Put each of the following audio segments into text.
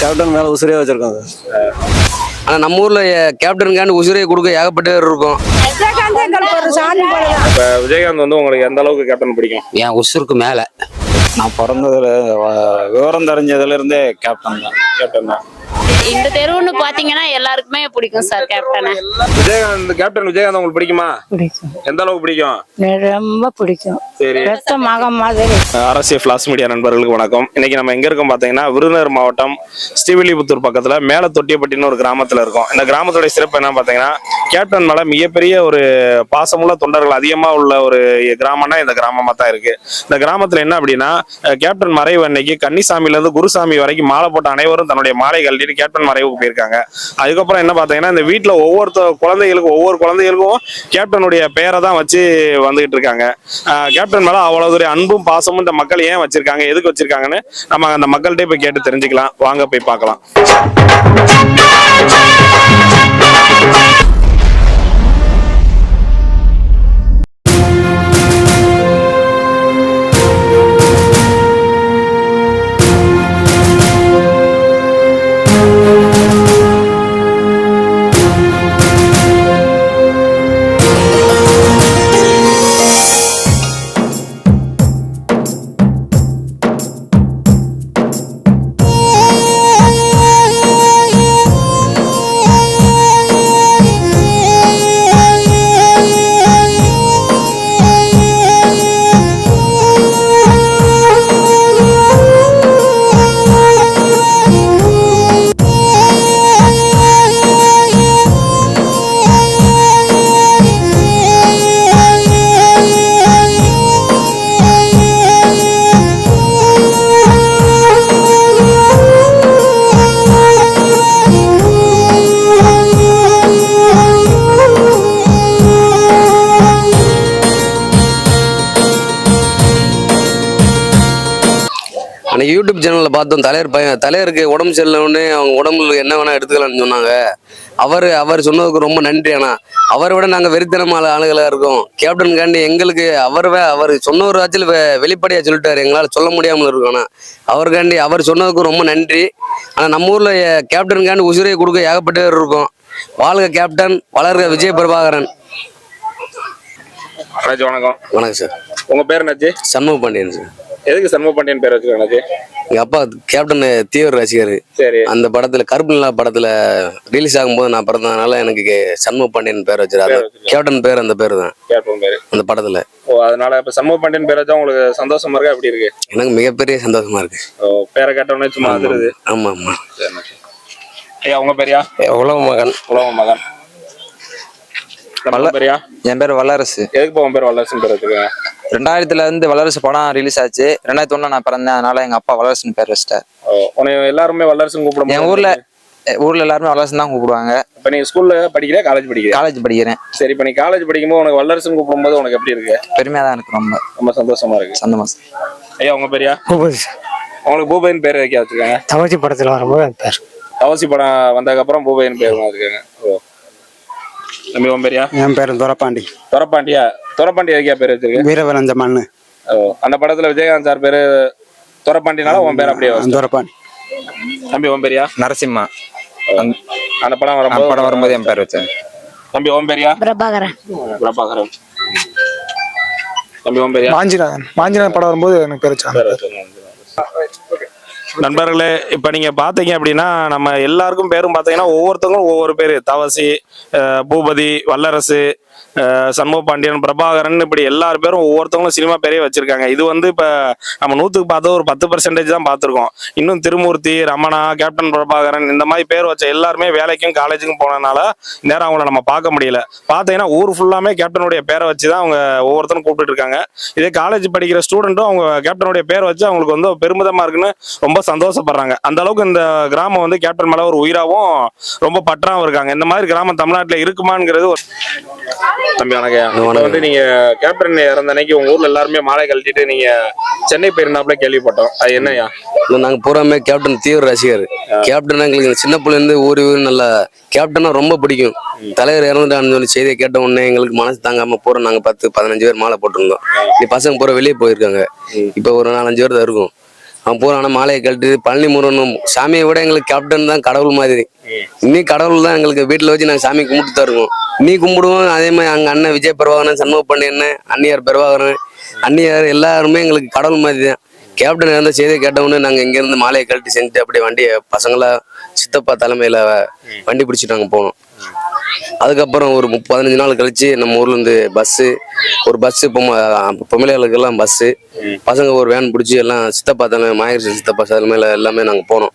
Captain மேல உசுரே வச்சிருக்கோம் சார் ஆனா நம்ம ஊர்ல கேப்டனுக்காண்டி உசுரையை கொடுக்க ஏகப்பட்ட பேர் இருக்கும். இப்ப விஜயகாந்த் வந்து உங்களுக்கு எந்த அளவுக்கு கேப்டன் பிடிக்கும்? என் உசுருக்கு மேல. நான் பிறந்ததுல விவரம் தெரிஞ்சதுல இருந்தே கேப்டன் தான். கேப்டன் தான். இந்த தெருவுன்னு பாத்தீங்கன்னா எல்லாருக்குமே பிடிக்கும் சார் கேப்டனை விஜயகாந்த் கேப்டன் விஜயகாந்த் உங்களுக்கு பிடிக்குமா? பிடிக்கும். எந்த அளவுக்கு பிடிக்கும்? ரொம்ப பிடிக்கும். சரி. ரத்த மகம் மாதிரி. அரசியல் ஃபிளாஸ் மீடியா நண்பர்களுக்கு வணக்கம். இன்னைக்கு நம்ம எங்க இருக்கோம் பாத்தீங்கன்னா விருதுநகர் மாவட்டம் ஸ்ரீவில்லிபுத்தூர் பக்கத்துல மேல தொட்டியப்பட்டின்னு ஒரு கிராமத்துல இருக்கோம். இந்த கிராமத்துடைய சிறப்பு என்ன பாத்தீங்கன்னா கேப்டன் மேல மிகப்பெரிய ஒரு பாசமுள்ள தொண்டர்கள் அதிகமா உள்ள ஒரு கிராமம்னா இந்த கிராமமா தான் இருக்கு. இந்த கிராமத்துல என்ன அப்படின்னா கேப்டன் மறைவு அன்னைக்கு கன்னிசாமில இருந்து குருசாமி வரைக்கும் மாலை போட்ட அனைவரும் தன்னுடைய மாலை கழட்டிட்டு கேப்டன் மறைவுக்கு போயிருக்காங்க. அதுக்கப்புறம் என்ன பாத்தீங்கன்னா இந்த வீட்டுல ஒவ்வொருத்த குழந்தைகளுக்கும் ஒவ்வொரு குழந்தைகளுக்கும் கேப்டனுடைய பெயரை தான் வச்சு வந்துகிட்டு இருக்காங்க. கேப்டன் மேல அவ்வளவு ஒரு அன்பும் பாசமும் இந்த மக்கள் ஏன் வச்சிருக்காங்க எதுக்கு வச்சிருக்காங்கன்னு நம்ம அந்த மக்கள்கிட்ட போய் கேட்டு தெரிஞ்சுக்கலாம். வாங்க போய் பார்க்கலாம். பார்த்தோம். தலைவர் பையன் தலைவருக்கு உடம்பு சரியில்லைன்னு அவங்க உடம்புல என்ன வேணா எடுத்துக்கலாம்னு சொன்னாங்க. அவர் அவர் சொன்னதுக்கு ரொம்ப நன்றி அண்ணா. அவரை விட நாங்க வெறித்தனமான ஆளுகளா இருக்கோம். கேப்டனுக்காண்டி எங்களுக்கு அவர் அவர் சொன்ன ஒரு ஆச்சில் வெளிப்படையா சொல்லிட்டாரு. எங்களால சொல்ல முடியாமல் இருக்கோம் அண்ணா. அவருக்காண்டி அவர் சொன்னதுக்கு ரொம்ப நன்றி. ஆனா நம்ம ஊர்ல எ- கேப்டனுக்காண்டி உசுரையை கொடுக்க ஏகப்பட்ட இருக்கும். வாழ்க கேப்டன் வளர்க விஜய் பிரபாகரன். வணக்கம். வணக்கம் சார். உங்க பேர் என்னாச்சு? சண்முக பாண்டியன் சார். எதுக்கு சண்முக பாண்டியன் பேர் வச்சிருக்காங்க எங்க அப்பா கேப்டன் தீவிர ரசிகர். சரி. அந்த படத்துல கருப்பு நிலா படத்துல ரிலீஸ் ஆகும்போது நான் பிறந்ததுனால எனக்கு கே- சண்முக பாண்டியன் பேர் வச்சிருக்காரு. கேப்டன் பேர் அந்த பேர் தான் கேப்டன் பேரு. அந்த படத்துல. ஓ அதனால இப்ப சண்முக பாண்டியன் பேர் வச்சா உங்களுக்கு சந்தோஷமா இருக்கா? எப்படி இருக்கு? எனக்கு மிகப்பெரிய சந்தோஷமா இருக்கு. ஓ பேரை கேட்டோன்னே சும்மா வந்துருது ஆமா ஆமா. ஐயா உங்க பேரியா உலக மகன். உலக மகன். பேரியா என் பேர் வல்லரசு. எதுக்கு உங்க பேர் வல்லரசன் பேர் வச்சிருக்காங்க? ரெண்டாயிரத்துல இருந்து வல்லரசு படம் ரிலீஸ் ஆச்சு. ரெண்டாயிரத்தி ஒண்ணுல நான் பிறந்தேன். அதனால எங்க அப்பா வல்லரசுன்னு பேர் வச்சிட்டார். ஓ, உன்னை எல்லாருமே வல்லரசன் கூப்பிடும் என் ஊர்ல ஊர்ல எல்லாருமே வல்லரசு தான் கூப்பிடுவாங்க. இப்ப நீ ஸ்கூல்ல படிக்கிறியா காலேஜ் படிக்கிறியா? காலேஜ் படிக்கிறேன். சரி இப்ப நீ காலேஜ் படிக்கும்போது உனக்கு வல்லரசன் கூப்பிடும்போது உனக்கு எப்படி இருக்கு? பெருமையா தான் இருக்கு ரொம்ப. ரொம்ப சந்தோஷமா இருக்கு. சந்தோஷமா. ஐயா உங்க பேரியா உங்களுக்கு பூபைன்னு பேர் வைக்க வச்சிருக்காங்க. தவசி படத்துல வரும்போது அந்த பேர். கவசி படம் வந்ததுக்கு அப்புறம் பூபைன்னு பேர் வச்சிருக்காங்க. ஓ. தம்பி உன் பேரியா என் பேர் துரப்பாண்டி. துரப்பாண்டியா? துரப்பாண்டி எதுக்கியா பேர் வச்சிருக்க? வீரவரஞ்ச மண்ணு ஓ அந்த படத்துல விஜயகாந்த் சார் பேரு துரப்பாண்டினால உன் பேர் அப்படியே வச்சிருக்க. துரப்பாண்டி தம்பி உன் பேரியா நரசிம்மா. அந்த படம் வரும்போது படம் வரும்போது என் பேர் வச்சேன். தம்பி உன் பேரியா பிரபாகரன். பிரபாகரன். தம்பி உன் பேரியா வாஞ்சிநாதன் வாஞ்சிநாதன் படம் வரும்போது எனக்கு பேர் வச்சாங்க நண்பர்களே இப்ப நீங்க பார்த்தீங்க அப்படின்னா நம்ம எல்லாருக்கும் பேரும் பார்த்தீங்கன்னா ஒவ்வொருத்தவங்களும் ஒவ்வொரு பேர். தவசி பூபதி வல்லரசு சண்முக பாண்டியன் பிரபாகரன் இப்படி எல்லார் பேரும் ஒவ்வொருத்தவங்களும் சினிமா பேரே வச்சிருக்காங்க. இது வந்து இப்போ நம்ம நூற்றுக்கு பார்த்தா ஒரு பத்து பர்சன்டேஜ் தான் பார்த்துருக்கோம் இன்னும் திருமூர்த்தி ரமணா கேப்டன் பிரபாகரன் இந்த மாதிரி பேர் வச்ச எல்லாருமே வேலைக்கும் காலேஜுக்கும் போனதுனால நேரம் அவங்கள நம்ம பார்க்க முடியல. பார்த்தீங்கன்னா ஊர் ஃபுல்லாமே கேப்டனுடைய பேரை வச்சு தான் அவங்க ஒவ்வொருத்தரும் கூப்பிட்டு இருக்காங்க. இதே காலேஜ் படிக்கிற ஸ்டூடெண்ட்டும் அவங்க கேப்டனுடைய பேர் வச்சு அவங்களுக்கு வந்து பெருமிதமா இருக்குன்னு ரொம்ப சந்தோஷப்படுறாங்க. அந்த அளவுக்கு இந்த கிராமம் வந்து கேப்டன் மேல ஒரு உயிராவும் ரொம்ப பற்றாவும் இருக்காங்க. இந்த மாதிரி கிராமம் தமிழ்நாட்டுல இருக்குமாங்கிறது ஒரு தம்பி வணக்கம். வந்து நீங்க கேப்டன் இறந்த அன்னைக்கு உங்க ஊர்ல எல்லாருமே மாலை கழட்டிட்டு நீங்க சென்னை போயிருந்தாப்புல கேள்விப்பட்டோம். அது என்னய்யா? இல்ல, நாங்க பூராமே கேப்டன் தீவிர ரசிகர். கேப்டன் எங்களுக்கு சின்ன பிள்ளைல இருந்து ஊர் ஊர் நல்லா கேப்டனா ரொம்ப பிடிக்கும். தலைவர் இறந்துட்டான்னு சொல்லி செய்தியை கேட்ட உடனே எங்களுக்கு மனசு தாங்காம பூரா நாங்க பத்து பதினஞ்சு பேர் மாலை போட்டிருந்தோம். நீ பசங்க பூரா வெளியே போயிருக்காங்க. இப்ப ஒரு நாலஞ்சு பேர் தான் இருக்கும். அவன் பூரான மாலையை கழட்டு பழனி முருகனும் சாமியை விட எங்களுக்கு கேப்டன் தான் கடவுள் மாதிரி. இன்னி கடவுள் தான் எங்களுக்கு வீட்டில் வச்சு நாங்கள் சாமி கும்பிட்டு தான் இருக்கோம். நீ கும்பிடுவோம் அதே மாதிரி அங்கே அண்ணன் விஜய் பிரபாகரன் சண்முக பாண்டியன் அண்ணியார் பிரபாகரன் அண்ணியார் எல்லாருமே எங்களுக்கு கடவுள் மாதிரி தான். கேப்டன் இருந்த செய்தியை கேட்டவுடனே நாங்கள் இங்கேருந்து மாலையை கழட்டி செஞ்சுட்டு அப்படியே வண்டியை பசங்களா சித்தப்பா தலைமையில் வண்டி பிடிச்சிட்டு நாங்கள் போனோம். அதுக்கப்புறம் ஒரு பதினஞ்சு நாள் கழிச்சு நம்ம ஊர்ல இருந்து பஸ்ஸு ஒரு பஸ்ஸு பொம்பளைகளுக்கெல்லாம் பஸ்ஸு பசங்க ஒரு வேன் பிடிச்சி எல்லாம் சித்தப்பா தானே மாயகிருஷ்ணன் சித்தப்பா தலைமையில எல்லாமே நாங்கள் போனோம்.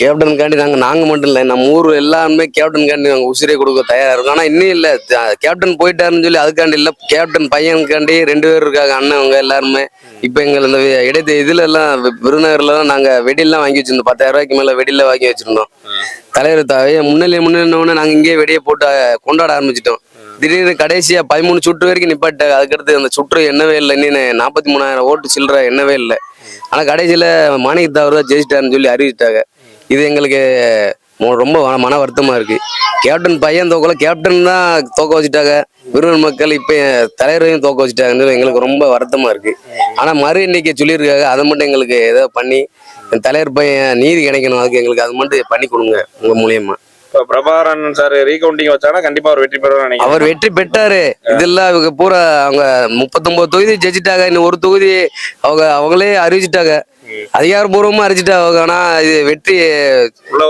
கேப்டனுக்காண்டி நாங்கள் நாங்கள் மட்டும் இல்லை நம்ம ஊர் எல்லாருமே கேப்டனுக்காண்டி நாங்கள் உசிரே கொடுக்க தயாராக இருக்கோம். ஆனால் இன்னும் இல்லை. கேப்டன் போயிட்டாருன்னு சொல்லி அதுக்காண்டி இல்லை. கேப்டன் பையனுக்காண்டி ரெண்டு பேர் இருக்காங்க அண்ணன் அவங்க எல்லாருமே. இப்போ எங்கள் இந்த இடைத்து இதுல எல்லாம் வி- விருதுநகர்லாம் நாங்கள் வெடியெல்லாம் வாங்கி வச்சிருந்தோம். பத்தாயிரம் ரூபாய்க்கு மேலே வெடியெல்லாம் வாங்கி வச்சிருந்தோம். தலைவர் தாவே முன்னிலை முன்னே நாங்கள் இங்கேயே வெடியை போட்டு கொண்டாட ஆரம்பிச்சிட்டோம். திடீர்னு கடைசியா பதிமூணு சுற்று வரைக்கும் நிப்பாட்டாங்க அதுக்கடுத்து அந்த சுற்று என்னவே இல்லை. இன்னும் நாற்பத்தி மூணாயிரம் ஓட்டு சில்லற என்னவே இல்லை. ஆனா கடைசியில மாணிக்க தான் ஜெயிச்சிட்டாருன்னு சொல்லி அறிவிச்சிட்டாங்க. இது எங்களுக்கு ரொம்ப மன- மன வருத்தமா இருக்கு. கேப்டன் பையன் தோக்கல. கேப்டன் தான் தோக்க வச்சுட்டாங்க. விருதுநகர் மக்கள் இப்ப தலைவரையும் தோக்க வச்சுட்டாங்கன்னு எங்களுக்கு ரொம்ப வருத்தமா இருக்கு. ஆனா மறு எண்ணிக்கை சொல்லியிருக்காங்க. அதை மட்டும் எங்களுக்கு ஏதோ பண்ணி தலைவர் பையன் நீதி கிடைக்கணும். அதுக்கு எங்களுக்கு அது மட்டும் பண்ணி கொடுங்க உங்க மூலியமா. இப்போ பிரபாகரன் சார் ரீகவுண்டிங் வச்சாங்கன்னா கண்டிப்பா அவர் வெற்றி பெறுவார் நினைக்கிறேன். அவர் வெற்றி பெற்றாரு. இதெல்லாம் இவங்க பூரா அவங்க முப்பத்தொன்பது தொகுதி ஜெயிச்சிட்டாங்க. இன்னும் ஒரு தொகுதி அவங்க அவங்களே அறிவிச்சிட்டாங்க. அதிகாரப்பூர்வமா அறிவிச்சிட்டாங்க அவங்க ஆனா இது வெற்றி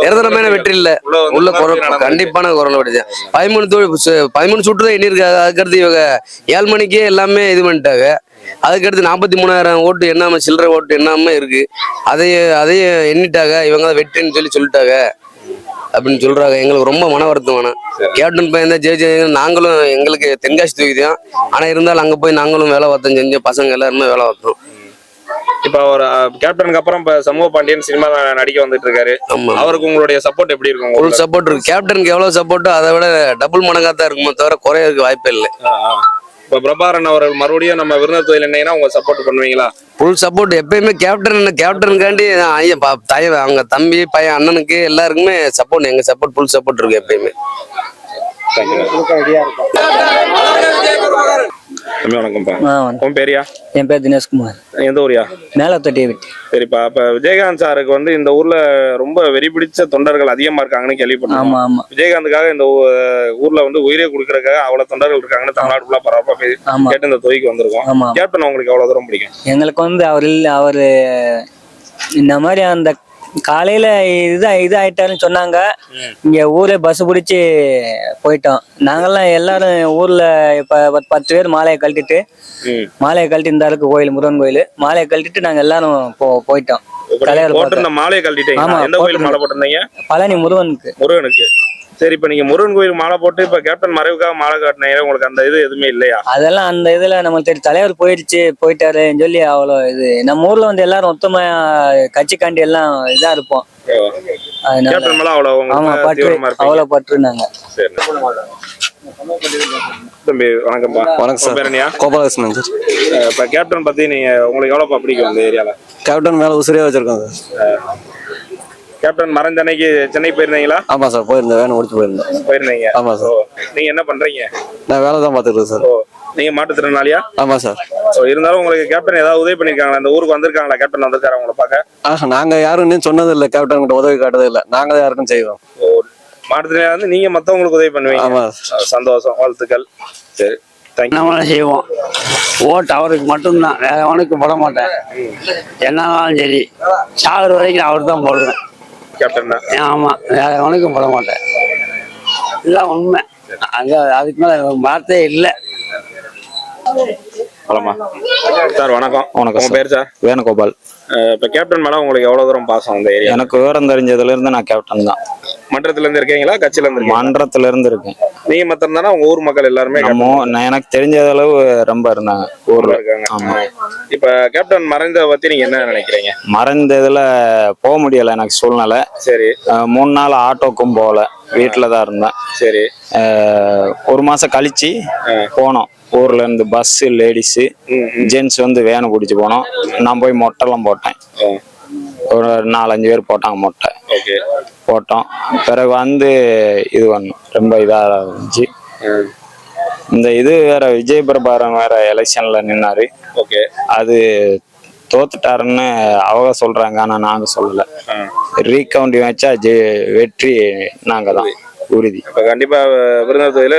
நிரந்தரமான வெற்றி இல்ல உள்ள நடந்திருக்கு. கண்டிப்பான குரல் வெற்றி பதிமூணு பதிமூணு சுற்று தான் எண்ணிருக்காங்க அதுக்கடுத்து இவங்க ஏழு மணிக்கே எல்லாமே இது பண்ணிட்டாங்க. அதுக்கடுத்து நாற்பத்தி மூணாயிரம் ஓட்டு எண்ணாம சில்லறை ஓட்டு எண்ணாம இருக்கு. அதையும் அதையும் எண்ணிட்டாங்க இவங்க வெற்றின்னு சொல்லி சொல்லிட்டாங்க அப்படின்னு சொல்றாங்க. எங்களுக்கு ரொம்ப மன வருத்தம் வேணும் கேப்டன் பையன் தான் ஜெயிச்சு நாங்களும் எங்களுக்கு தென்காசி தொகுதி தான். ஆனா இருந்தாலும் அங்க போய் நாங்களும் வேலை பார்த்தோம் செஞ்ச பசங்க எல்லாருமே வேலை பார்த்தோம். இப்போ அவர் கேப்டனுக்கு அப்புறம் இப்ப சமூக பாண்டியன் சினிமா நடிக்க வந்துட்டு இருக்காரு அவருக்கு உங்களுடைய சப்போர்ட் எப்படி இருக்கும் ஃபுல் உங்களுக்கு? சப்போர்ட் இருக்கு. கேப்டனுக்கு எவ்வளவு சப்போர்ட்டோ அதை விட டபுள் மடங்கா தான் இருக்குமோ தவிர குறையறதுக்கு வாய்ப்பே இல்லை. இப்ப பிரபாகரன் அவர்கள் மறுபடியும் நம்ம விருந்தினர் தொழில் என்னன்னா உங்க சப்போர்ட் பண்ணுவீங்களா? ஃபுல் சப்போர்ட் எப்பயுமே கேப்டன் கேப்டனுக்காண்டி நான் ஐயா பா- தாய் அவங்க தம்பி பையன் அண்ணனுக்கு எல்லாருக்குமே சப்போர்ட் எங்க சப்போர்ட் ஃபுல் சப்போர்ட் இருக்கு எப்பயுமே. தம்பி வணக்கம்ப்பா. உன் பேரியா என் பேர் தினேஷ்குமார். எந்த ஊரியா மேலத்தொட்டியை விட்டு. சரிப்பா அப்ப விஜயகாந்த் சாருக்கு வந்து இந்த ஊர்ல ரொம்ப வெறி பிடிச்ச தொண்டர்கள் அதிகமா இருக்காங்கன்னு கேள்விப்பட்டோம் ஆமா ஆமா. விஜயகாந்துக்காக இந்த ஊர்ல வந்து உயிரே கொடுக்கறதுக்காக அவ்வளவு தொண்டர்கள் இருக்காங்கன்னு தமிழ்நாடு ஃபுல்லா பரவாயில்ல கேட்டு இந்த தொகைக்கு வந்திருக்கோம். கேப்டன் உங்களுக்கு எவ்வளவு தூரம் பிடிக்கும்? எங்களுக்கு வந்து அவர் இல்ல அவர் இந்த மாதிரி அந்த காலையில இது இது ஆயிட்டாருன்னு சொன்னாங்க. இங்க ஊரே பஸ் பிடிச்சி போயிட்டோம். நாங்கெல்லாம் எல்லாரும் ஊர்ல இப்ப பத்து பேர் மாலையை கழட்டிட்டு. மாலையை கழட்டி இந்த அளவுக்கு கோயில் முருகன் கோயில். மாலையை கழட்டிட்டு நாங்க எல்லாரும் போ போயிட்டோம். தலைவர் மாலையை ஆமா, பழனி முருகனுக்கு. முருகனுக்கு. சரி இப்ப நீங்க முருகன் கோயில் மாலை போட்டு இப்ப கேப்டன் மறைவுக்காக மாலை காட்டினீங்க உங்களுக்கு அந்த இது எதுவுமே இல்லையா? அதெல்லாம் அந்த இதுல நம்மளுக்கு தெரியும். தலைவர் போயிடுச்சு போயிட்டாருன்னு சொல்லி அவ்வளோ இது. நம்ம ஊர்ல வந்து எல்லாரும் ஒத்துமையா கட்சிக்காண்டி எல்லாம் இதா இருப்போம். அதனால கேப்டன் மேல அவ்வளவு ஆமா பற்று தீவிரமா இருப்பீங்க. அவ்வளவு பற்று நாங்க சரி. தம்பி வணக்கம்ப்பா வணக்கம் உங்க பேர் என்னையா? கோபாலகிருஷ்ணன் சார். இப்ப கேப்டன் பத்தி நீங்க உங்களுக்கு எவ்வளவு பிடிக்கும் இந்த ஏரியால? கேப்டன் மேல உசிரியா வச்சிருக்கோம் சார். கேப்டன் மறைந்த அன்னைக்கு சென்னை போயிருந்தீங்களா? ஆமா சார் போயிருந்தேன். வேன் முடிச்சு போயிருந்தேன். போயிருந்தீங்க. ஆமா சார். நீங்க என்ன பண்றீங்க? நான் வேலை தான் பார்த்துருக்கேன் சார். ஓ நீங்க மாற்றுத்திறனாளியா? ஆமா சார். ஓ, இருந்தாலும் உங்களுக்கு கேப்டன் ஏதாவது உதவி பண்ணிருக்காங்களா? அந்த ஊருக்கு வந்திருக்காங்களா? கேப்டன் வந்திருக்காரு உங்களை பார்க்க? ஆஹ் நாங்க யாரும் இன்னும் சொன்னது இல்லை. கேப்டன் கிட்ட உதவி காட்டதே இல்லை. நாங்க தான் யாருக்கும் செய்வோம். ஓ மாற்றுத்திறனாளி வந்து நீங்க மத்தவங்களுக்கு உதவி பண்ணுவீங்க. ஆமா சந்தோஷம் வாழ்த்துக்கள். சரி நம்மளும் செய்வோம். ஓட்டு அவருக்கு மட்டும்தான். வேற எவனுக்கு போட மாட்டேன். என்னாலும் சரி. சாகுற வரைக்கும் நான் அவர் தான் போடுவேன். கேப்டன் ஆமா வேற எவனுக்கும் போட மாட்டேன். இதுதான் உண்மை. அங்க அதுக்கு மேல வார்த்தையே இல்லை. சார் வணக்கம். வணக்கம் உங்க. பேர் சார்? வேணுகோபால். இப்ப கேப்டன் மேல உங்களுக்கு எவ்வளவு தூரம் பாசம் ஏரியா எனக்கு விவரம் தெரிஞ்சதுல இருந்து நான் கேப்டன் தான். மன்றத்துல இருந்து இருக்கீங்களா? கட்சியில இருந்து மன்றத்துல இருந்து இருக்கேன். நீங்க மத்தம் தானே உங்க ஊர் மக்கள் எல்லாருமே எனக்கு தெரிஞ்ச அளவு ரொம்ப இருந்தாங்க. ஊர்ல. இருக்காங்க. இப்ப கேப்டன் மறைந்த பத்தி நீங்க என்ன நினைக்கிறீங்க? மறைந்த இதுல போக முடியல எனக்கு சூழ்நிலை. சரி. மூணு நாள் ஆட்டோக்கும் போகல. வீட்டில் தான் இருந்தேன். சரி. ஒரு மாசம் கழிச்சு போனோம். ஊர்ல இருந்து பஸ் லேடிஸ். ஜென்ஸ் வந்து வேனை பிடிச்சி போனோம். நான் போய் மொட்டைலாம் போட்டேன். ஒரு நாலஞ்சு பேர் போட்டாங்க மொட்டை. போட்டோம். பிறகு வந்து இது பண்ணோம். ரொம்ப இதாக இருந்துச்சு. இந்த இது வேற விஜய் பிரபாகரன் வேற எலெக்ஷன்ல நின்னாரு. ஓகே. அது தோத்துட்டாருன்னு அவங்க சொல்றாங்க ஆனா நாங்க சொல்லல. ரீகவுண்டிங் வச்சா ஜெ வெற்றி நாங்க தான் உறுதி. கண்டிப்பா விருதுநகர் தொகுதியில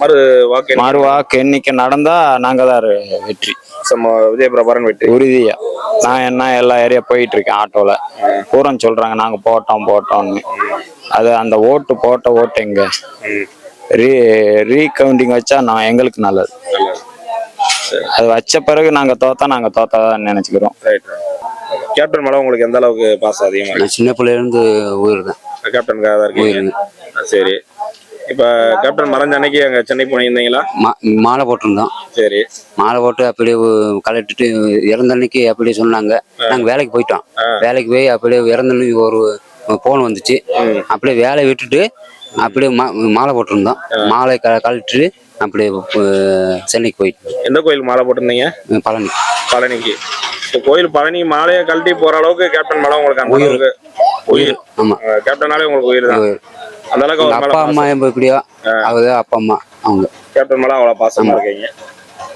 மறு வாக்கு எண்ணிக்கை. மறுவாக்கு எண்ணிக்கை நடந்தா நாங்க தான் வெற்றி. விஜய் பிரபாரன் வெற்றி. உறுதியா. நான் என்ன எல்லா ஏரியா போயிட்டு இருக்கேன் ஆட்டோல. பூரம் சொல்றாங்க நாங்க போட்டோம் போட்டோம்னு. அது அந்த ஓட்டு போட்ட ஓட்டு எங்க? ரீ ரீகவுண்டிங் வச்சா நான் எங்களுக்கு நல்லது. அது வச்ச பிறகு நாங்க தோத்தா நாங்க தோத்ததான் நினைச்சுக்கிறோம். ரைட் கேப்டன் மேல உங்களுக்கு எந்த அளவுக்கு பாசம் அதிகமா இருக்கு? நான் சின்ன பிள்ளையிலேருந்து உயிர் தான் கேப்டனுக்காக தான் இருக்கீங்க. சரி. இப்ப கேப்டன் மறைஞ்ச அன்னைக்கு அங்க சென்னை போயிருந்தீங்களா? மா மாலை போட்டிருந்தோம். சரி. மாலை போட்டு அப்படியே கலட்டிட்டு இறந்த அன்னைக்கு அப்படியே சொன்னாங்க. நாங்கள் வேலைக்கு போயிட்டோம். வேலைக்கு போய் அப்படியே இறந்த அன்னைக்கு ஒரு போன் வந்துச்சு. அப்படியே வேலையை விட்டுட்டு அப்படியே மா மாலை போட்டிருந்தோம். மாலை க கழட்டிட்டு அப்படியே சென்னைக்கு போயிட்டோம். எந்த கோயில் மாலை போட்டிருந்தீங்க? பழனி. பழனிக்கு. கோயில் பழனி மாலையை கழட்டி போற அளவுக்கு கேப்டன் மேல உங்களுக்கு அந்த அளவுக்கு உயிர். ஆமாம் ஆ, கேப்டனாலே உங்களுக்கு உயிர் தான். அந்த அளவுக்கு அவர் அப்பா அம்மா எப்ப எப்படியோ அவங்க அப்பா அம்மா அவங்க. கேப்டன் மேல அவ்வளவு பாசமா இருக்கீங்க.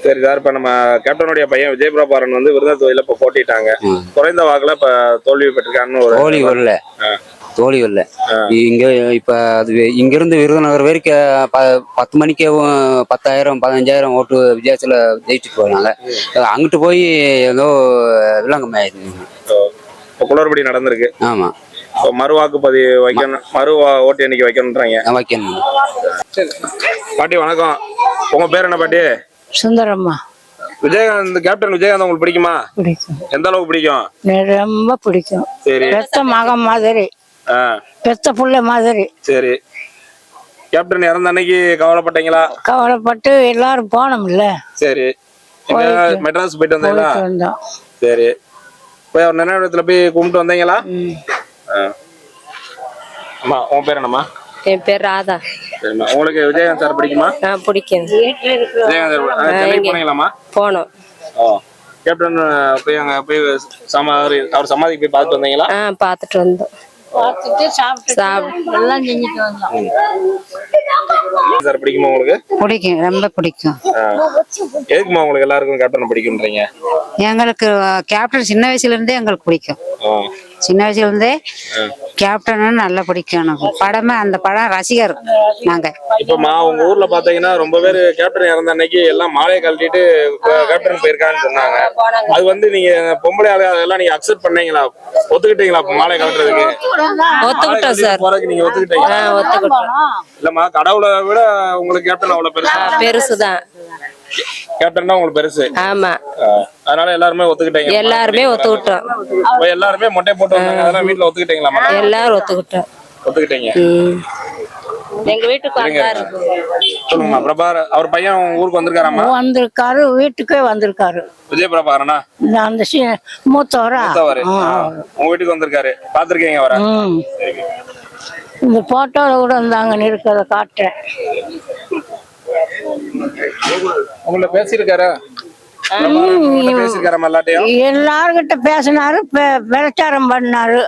சரி சார் இப்ப நம்ம கேப்டனுடைய பையன் விஜய் பிரபாரன் வந்து விருதுநகர் தொகுதியில இப்ப போட்டிட்டாங்க. குறைந்த வாக்குல இப்ப தோல்வி பெற்றிருக்காருன்னு ஒரு வரல. தோழி வரல இங்க இப்ப அது இங்கிருந்து விருதுநகர் வரைக்கும் ப- பத்து மணிக்கே பத்தாயிரம் பதினஞ்சாயிரம் ஓட்டு வித்தியாசத்துல ஜெயிச்சுட்டு போனாங்க. அங்கிட்டு போய் ஏதோ விலங்கமாயிருந்தீங்க இப்ப குளறுபடி நடந்திருக்கு. ஆமா. இப்போ மறு வாக்குப்பதிவு வைக்கணும் மறு வா- ஓட்டு எண்ணிக்கை வைக்கணுன்றாங்க வைக்கணும் பாட்டி வணக்கம். உங்க பேர் என்ன பாட்டி? சுந்தரம்மா. விஜயகாந்த் கேப்டன் விஜயகாந்த் உங்களுக்கு பிடிக்குமா? பிடிக்கும். எந்த அளவுக்கு பிடிக்கும்? எனக்கு ரொம்ப பிடிக்கும். சரி. மகன் மாதிரி. பெத்த புள்ள மாதிரி. சரி. கேப்டன் இறந்த அன்னைக்கு கவலைப்பட்டீங்களா? கவலைப்பட்டு எல்லாரும் போனோம்ல. சரி. எங்க போயிட்டு. மெட்ராஸ் போயிட்டு வந்தீங்களா? சரி. போய் அவர் நினைவிடத்துல போய் கும்பிட்டு வந்தீங்களா. அம்மா உன் பேர் என்னம்மா? என் பேர் ராதா. சரிம்மா. உங்களுக்கு விஜயகாந்த் சார் பிடிக்குமா? நான் பிடிக்கும் விஜயகாந்த் சார் போனீங்களாம்மா? போனோம். ஓ. கேப்டன் போய் அங்க போய் சமா அவர் சமாதிக்கு போய் பார்த்துட்டு வந்தீங்களா? ஆ பார்த்துட்டு வந்தோம். பார்த்துட்டு சாப்பிட்டு. எல்லாம் செஞ்சுட்டு வந்தோம். சார் பிடிக்குமா உங்களுக்கு? பிடிக்கும் ரொம்ப பிடிக்கும். எதுக்குமா உங்களுக்கு எல்லாருக்கும் கேப்டன் பிடிக்கும்ன்றீங்க? எங்களுக்கு கேப்டன் சின்ன வயசுல இருந்தே எங்களுக்கு பிடிக்கும். சின்ன வயசுல இருந்தே கேப்டன் நல்லா பிடிக்கும் எனக்கு. படமே அந்த படம் ரசிகர் நாங்க. இப்பமா உங்க ஊர்ல பாத்தீங்கன்னா ரொம்ப பேர் கேப்டன் இறந்த அன்னைக்கு எல்லாம் மாலையை கழட்டிட்டு கேப்டன் போயிருக்கான்னு சொன்னாங்க. அது வந்து நீங்க பொம்பளை ஆளு அதெல்லாம் நீங்க அக்செப்ட் பண்ணீங்களா? ஒத்துக்கிட்டீங்களா மாலை கழட்டுறதுக்கு? ஒத்துக்கிட்டோம் சார். போறதுக்கு நீங்க ஒத்துக்கிட்டீங்க ஒத்துக்கிட்டோம். இல்லம்மா கடவுளை விட உங்களுக்கு கேப்டன் அவ்வளவு பெருசா? பெருசுதான். கேப்டன் தான் உங்களுக்கு பெருசு. ஆமா. அதனால எல்லாருமே ஒத்துக்கிட்டீங்க. எல்லாருமே ஒத்துக்கிட்டோம். எல்லாருமே மொட்டை போட்டு வந்தாங்க. அதெல்லாம் வீட்டுல ஒத்துக்கிட்டீங்களா? எல்லாரும் ஒத்துக்கிட்டோம். ஒத்துக்கிட்டீங்க. எங்க வீட்டுக்கு பிரபார் அவர் பையன் ஊருக்கு வந்திருக்காராமா வந்திருக்காரு. வீட்டுக்கே வந்திருக்காரு. விஜய் பிரபாகரனா? இந்த அந்த மூத்தவரா? மூத்தவரு. ஆ. ஆ. உங்க வீட்டுக்கு வந்திருக்காரு. பாத்திருக்கீங்க அவரை? ம். இந்த போட்டோல கூட இருந்தாங்க இருக்கிறத காட்டுறேன். உங்களை பேசியிருக்காரு? எல்லார்கிட்ட பேசினாரு பெ- பிரச்சாரம் பண்ணாரு.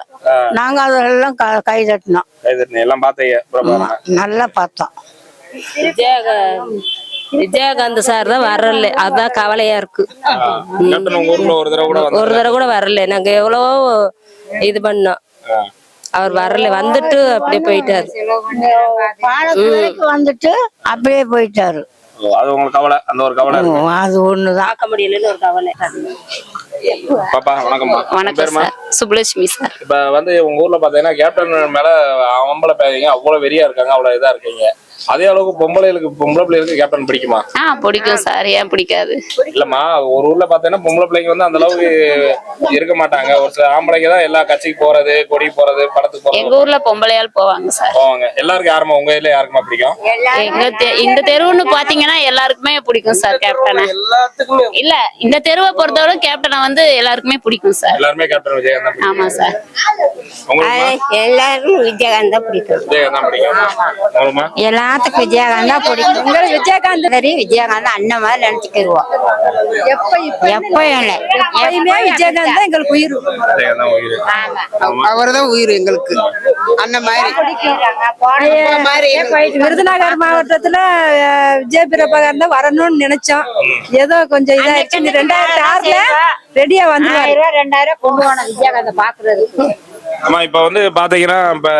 நாங்க அதெல்லாம் க- கை தட்டினோம். எல்லாம் பார்த்தீங்க நல்லா பார்த்தோம். விஜயகாந்த் விஜயகாந்த் சார் தான் வரல. அதான் கவலையா இருக்கு. ஒரு தடவை கூட வந்து ஒரு தடவை கூட வரல. நாங்க எவ்வளவோ இது பண்ணோம். அவர் வரல. வந்துட்டு அப்படியே போயிட்டாரு. வந்துட்டு அப்படியே போயிட்டாரு. அது உங்களுக்கு கவலை அந்த ஒரு கவலை அது ஒண்ணுதான் பார்க்க முடியலன்னு ஒரு கவலை. பாப்பா வணக்கம்மா. வணக்கம் பேருமா சார். இப்ப வந்து உங்க ஊர்ல பாத்தீங்கன்னா கேப்டன் மேல ஆம்பளை பேரீங்க. அவ்வளவு வெறியா இருக்காங்க அவ்வளவு இதா இருக்கீங்க. அதே அளவுக்கு பொம்பளைகளுக்கு பொம்பளை பிள்ளைகளுக்கு கேப்டன் பிடிக்குமா? ஆ பிடிக்கும் சார் ஏன் பிடிக்காது? இல்லம்மா ஒரு ஊர்ல பாத்தீங்கன்னா பொம்பளை பிள்ளைங்க வந்து அந்த அளவுக்கு இருக்க மாட்டாங்க. ஒரு சில ஆம்பளைங்க தான் எல்லா கட்சிக்கு போறது கொடி போறது படத்துக்கு எங்க போறது ஊர்ல பொம்பளையால் போவாங்க சார் போவாங்க. எல்லாருக்கும் யாருமா உங்க இதுல யாருக்குமா பிடிக்கும்? எங்க தெ- இந்த தெருவுன்னு பாத்தீங்கன்னா எல்லாருக்குமே பிடிக்கும் சார் கேப்டனை இல்ல இந்த தெருவை பொறுத்தவரை கேப்டனை வந்து எல்லாருக்குமே பிடிக்கும் சார் எல்லாருமே கேப்டன் விஜயகாந்த் தான் பிடிக்கும் ஆமா சார் உங்களுக்கு எல்லாருக்கும் விஜயகாந்த் தான் பிடிக்கும். விஜயகாந்த் தான் பிடிக்கும் உங்களுக்குமா எல்லாத்துக்கும் விஜயகாந்த் பிடிக்கும். எங்களுக்கு விஜயகாந்த் சரி விஜயகாந்த் அண்ணன் மாதிரி நினைச்சுக்கிடுவோம் எப்ப இல்லை. எப்பயுமே விஜயகாந்த் தான் எங்களுக்கு உயிர். விஜயகாந்த் தான் உயிர். அவர் தான் உயிர் எங்களுக்கு. அந்த மாதிரி. விருதுநகர் மாவட்டத்துல விஜய் பிரபாகரன் தான் வரணும்னு நினைச்சோம். ஏதோ கொஞ்சம் இதாயிடுச்சு. ரெண்டாயிரத்தி ஆறுல ரெடியா வந்து ரெண்டாயிரம் கொண்டு போனோம் விஜயகாந்த பாக்குறதுக்கு ஆமா இப்ப வந்து பாத்தீங்கன்னா இப்ப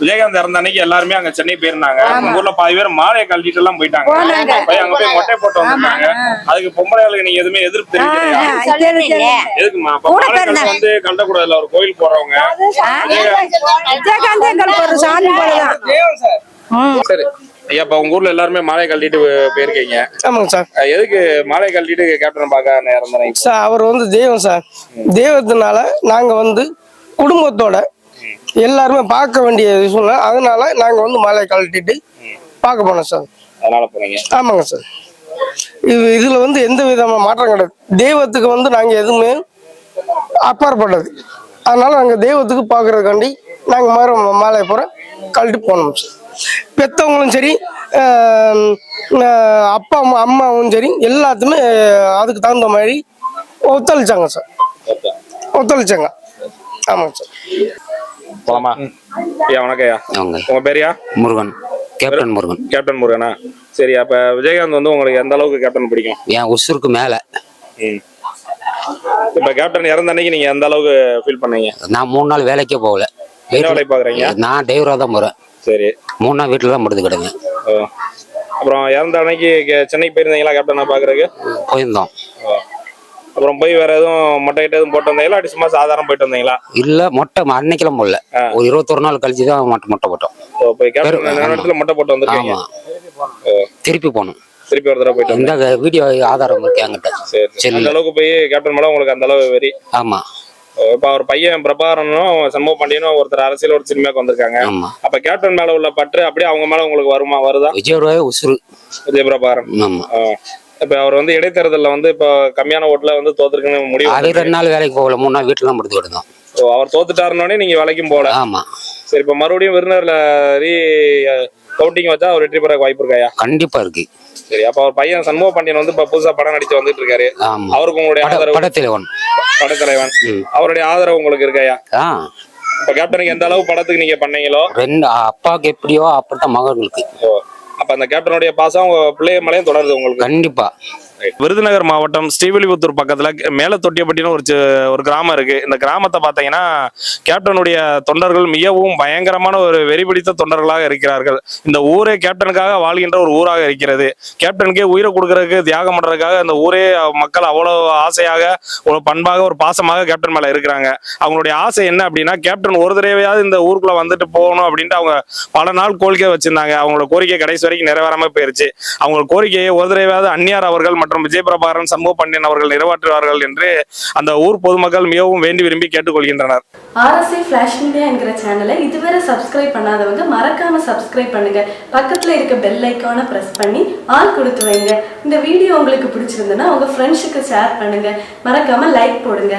விஜயகாந்த் இறந்த அன்னைக்கு எல்லாருமே அங்க சென்னை போயிருந்தாங்க. உங்க ஊர்ல பாதி பேர் மாலையை கழட்டிட்டு எல்லாம் போயிட்டாங்க. போய் அங்க போய் மொட்டை போட்டு வந்தாங்க அதுக்கு பொம்பளைகளுக்கு நீங்க எதுவுமே எதிர்ப்பு சொல்லலையே எதுக்குமா அப்ப கூட மாலை கழட்டி வந்து கழட்டக்கூடாதுல ஒரு கோயில் போறவங்க. சரி. ஐயா இப்ப உங்க ஊர்ல எல்லாருமே மாலை கழட்டிட்டு போயிருக்கீங்க. ஆமாங்க சார். எதுக்கு மாலை கழட்டிட்டு கேப்டன் பார்க்க இறந்தாங்க சார் அவர் வந்து தெய்வம் சார். தெய்வத்தினால நாங்க வந்து குடும்பத்தோட எல்லாருமே பார்க்க வேண்டிய சூழ்நிலை அதனால நாங்க வந்து மாலை கழட்டிட்டு பார்க்க போனோம் சார். அதனால போனீங்க ஆமாங்க சார். இது இதுல வந்து எந்த விதமான மாற்றம் கிடையாது. தெய்வத்துக்கு வந்து நாங்க எதுவுமே அப்பாற்பட்டது. அதனால நாங்க தெய்வத்துக்கு பார்க்கறதுக்காண்டி நாங்க மாற மாலையை போற கழட்டி போனோம் சார். பெத்தவங்களும் சரி அப்பா அம்மா அம்மாவும் சரி எல்லாத்துமே அதுக்கு தகுந்த மாதிரி ஒத்துழைச்சாங்க சார். ஒத்துழைச்சாங்க. ஆமாங்க சார். போலாமா? ஐயா வணக்கம் ஐயா. அவங்க உங்க பேரியா முருகன். கேப்டன் முருகன். கேப்டன் முருகனா? சரி அப்ப விஜயகாந்த் வந்து உங்களுக்கு எந்த அளவுக்கு கேப்டன் பிடிக்கும்? என் உசுருக்கு மேல. ம். இப்ப கேப்டன் இறந்த அன்னைக்கு நீங்க எந்த அளவுக்கு ஃபீல் பண்ணீங்க? நான் மூணு நாள் வேலைக்கே போகல. என்ன வேலை பாக்குறீங்க? நான் டிரைவரா தான் போறேன். சரி. மூணு நாள் வீட்டுல தான் படுத்து கிடங்க ஓ. அப்புறம் இறந்த அன்னைக்கு சென்னைக்கு போயிருந்தீங்களா கேப்டனா பாக்குறதுக்கு? போயிருந்தோம். ஓ. அப்புறம் போய் வேற எதுவும் மொட்டை கிட்ட எதுவும் போட்டு வந்தீங்களா? அப்படி சும்மா சாதாரண போயிட்டு வந்தீங்களா? இல்ல மொட்டை அன்னைக்கெல்லாம் போடல. ஒரு இருபத்தொரு நாள் கழிச்சு தான் மொட்டை மொட்டை போட்டோம். போய் இடத்துல மொட்டை போட்டு வந்திருக்கீங்க? ஓ. திருப்பி போகணும் திருப்பி ஒரு தடவை போயிட்டு இந்த. வீடியோ ஆதாரம் இருக்கு என்கிட்ட. சரி. அந்த அளவுக்கு போய் கேப்டன் மேல உங்களுக்கு அந்த அளவு வெறி. ஆமா. இப்ப அவர் பையன் பிரபாகரனும் சண்முக பாண்டியனும் ஒருத்தர் அரசியல் ஒரு சினிமாக்கு வந்திருக்காங்க. அப்ப கேப்டன் மேல உள்ள பற்று அப்படியே அவங்க மேல உங்களுக்கு வருமா வருதா? விஜயோட உசுரு விஜய பிரபாகரன் ஆமா. இப்ப அவர் வந்து இடைத்தேர்தல்ல வந்து இப்ப கம்மியான ஓட்டுல வந்து தோத்துருக்குன்னு முடிவு அது. ரெண்டு நாள் வேலைக்கு போகல. மூணு நாள் வீட்டுல தான் படுத்து கிடந்தோம் ஓ, அவர் தோத்துட்டாருனோடனே நீங்க வேலைக்கும் போல ஆமா. சரி இப்ப மறுபடியும் விருந்தினர்ல ரீ கவுண்டிங் வச்சா அவர் வெற்றி பெற வாய்ப்பு இருக்காயா? கண்டிப்பா இருக்கு. சரி அப்ப அவர் பையன் சண்முக பாண்டியன் வந்து இப்ப புதுசா படம் நடிச்சு வந்துட்டு இருக்காரு. அவருக்கு உங்களுடைய ஆதரவு? படத்தலைவன். படத்தலைவன். அவருடைய ஆதரவு உங்களுக்கு இருக்காயா? இப்ப கேப்டனுக்கு எந்த அளவு படத்துக்கு நீங்க பண்ணீங்களோ? ரெண்டு அப்பாவுக்கு எப்படியோ அப்படித்தான் மகன்களுக்கு. ஓ, அப்ப அந்த கேப்டனுடைய பாசம் உங்க பிள்ளைய மேலேயும் தொடருது உங்களுக்கு. கண்டிப்பா. விருதுநகர் மாவட்டம் ஸ்ரீவில்லிபுத்தூர் பக்கத்துல மேல தொட்டியப்பட்டின்னு ஒரு ஒரு கிராமம் இருக்கு. இந்த கிராமத்தை பார்த்தீங்கன்னா கேப்டனுடைய தொண்டர்கள் மிகவும் பயங்கரமான ஒரு வெறி பிடித்த தொண்டர்களாக இருக்கிறார்கள். இந்த ஊரே கேப்டனுக்காக வாழ்கின்ற ஒரு ஊராக இருக்கிறது. கேப்டனுக்கே உயிரை கொடுக்கறதுக்கு தியாகம் பண்றதுக்காக இந்த ஊரே மக்கள் அவ்வளவு ஆசையாக ஒரு பண்பாக ஒரு பாசமாக கேப்டன் மேல இருக்கிறாங்க. அவங்களுடைய ஆசை என்ன அப்படின்னா கேப்டன் ஒரு தடவையாவது இந்த ஊருக்குள்ள வந்துட்டு போகணும் அப்படின்ட்டு அவங்க பல நாள் கோரிக்கை வச்சிருந்தாங்க. அவங்களோட கோரிக்கை கடைசி வரைக்கும் நிறைவேறாம போயிருச்சு. அவங்க கோரிக்கையை ஒரு தடவையாவது அந்நியார் அவர்கள் மற்றும் விஜய் விஜயபிரபாகரன் சமூக பாண்டியன் அவர்கள் நிறைவேற்றுவார்கள் என்று அந்த ஊர் பொதுமக்கள் மிகவும் வேண்டி விரும்பி கேட்டுக்கொள்கின்றனர். ஆர்எஸ்ஐ ஃபிளாஷ் மீடியா என்கிற சேனலை இதுவரை சப்ஸ்கிரைப் பண்ணாதவங்க மறக்காம சப்ஸ்கிரைப் பண்ணுங்க. பக்கத்துல இருக்க பெல் ஐக்கானை பிரஸ் பண்ணி ஆல் கொடுத்து வைங்க. இந்த வீடியோ உங்களுக்கு பிடிச்சிருந்ததுன்னா உங்க ஃப்ரெண்ட்ஸுக்கு ஷேர் பண்ணுங்க. மறக்காம லைக் போடுங்க.